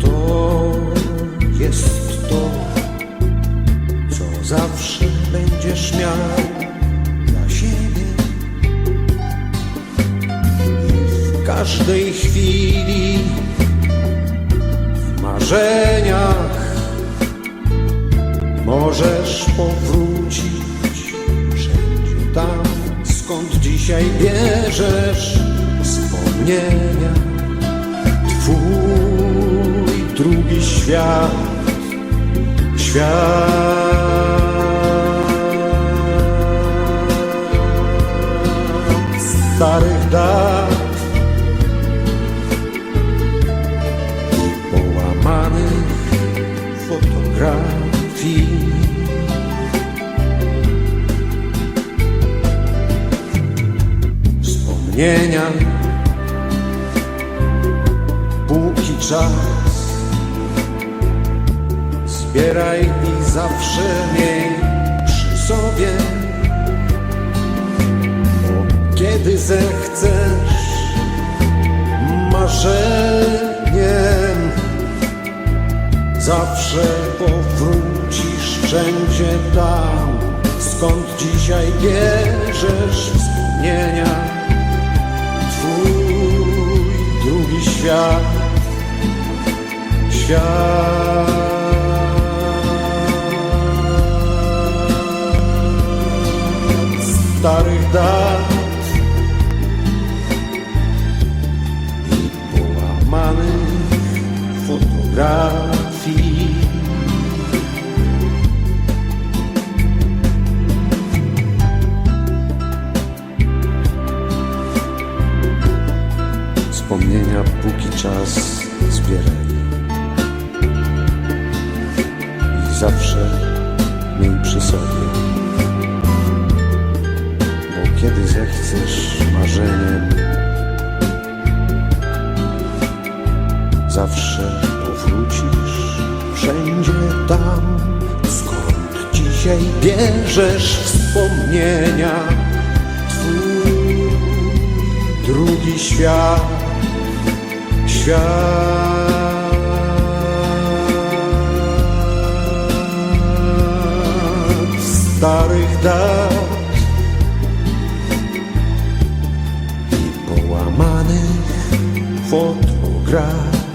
to jest to, co zawsze będziesz miał dla siebie. I w każdej chwili w marzeniach możesz powrócić wszędzie tam, skąd dzisiaj bierzesz wspomnienia. Twój drugi świat, świat starych dat połamanych fotografii. Wspomnienia, czas. Zbieraj i zawsze miej przy sobie. Bo kiedy zechcesz marzeniem Zawsze powrócisz wszędzie tam Skąd dzisiaj bierzesz Świat starych dat i połamanych fotografii. Wspomnienia póki czas zbieraj zawsze miej przy sobie. Bo kiedy zechcesz marzeniem, zawsze powrócisz wszędzie tam, skąd dzisiaj bierzesz wspomnienia. Twój drugi świat, świat starych dat i połamanych fotografii.